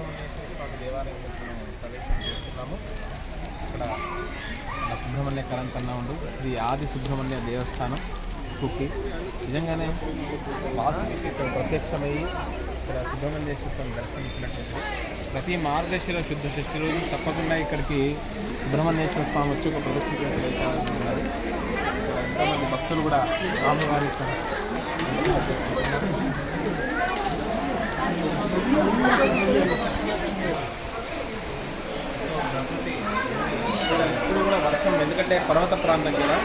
వెంకటేశ్వర స్వామి దేవాలయం ప్రవేశం చేస్తున్నాము ఇక్కడ సుబ్రహ్మణ్య శ్రీ ఆది సుబ్రహ్మణ్య దేవస్థానం కుక్కి నిజంగానే వాసుకి ఇక్కడ ప్రత్యక్షమయ్యి ఇక్కడ సుబ్రహ్మణ్యేశ్వర స్వామి దర్శించినట్లయితే ప్రతి మార్గశిర శుద్ధ శక్తి రోజు తప్పకుండా ఇక్కడికి సుబ్రహ్మణ్యేశ్వర స్వామి వచ్చి ఒక ప్రదక్షిణ ఎంతమంది భక్తులు కూడా స్వామివారి ఇప్పుడు కూడా వర్షం ఎందుకంటే పర్వత ప్రాంతం కదా.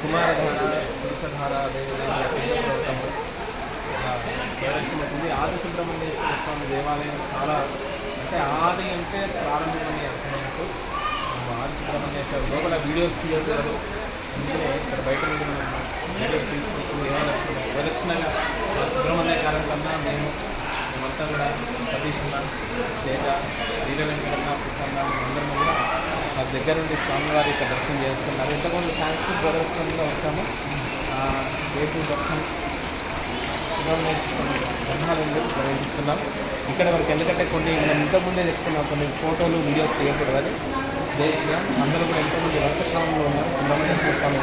కుమారధార పురుషధార అవుతుంది ఆది సుబ్రహ్మణ్యేశ్వర స్వామి దేవాలయం చాలా అంటే ఆది అంటే ప్రారంభమని అర్థమైనట్టు ఆది సుబ్రహ్మణ్యేశ్వర లోపల వీడియోస్ తీయగలరు అందుకనే ఇక్కడ బయట నుండి మనం వీడియోస్ తీసుకుంటూ ఏమైనా ప్రదక్షిణగా సుబ్రహ్మణ్య కాలం కన్నా మేము మేమంతా కూడా సతీష్ అన్న తేజ వీర వెంకటన్న అందరం కూడా మా దగ్గర నుండి స్వామివారి యొక్క దర్శనం చేస్తున్నారు. ఇంతకుముందు థ్యాంక్స్ బ్రదర్స్లో వచ్చాము. రేపు దర్శనం ధర్మాలు ప్రవేశిస్తున్నాం ఇక్కడ వరకు ఎందుకంటే కొన్ని మనం ఇంతకుముందే తెచ్చుకున్నాం కొన్ని ఫోటోలు వీడియోస్ తీయకూడదని. దేశంగా అందరూ కూడా ఎంతోమంది వర్షక్రమంలో ఉన్నారు. సుబ్రహ్మణ్య చూస్తాము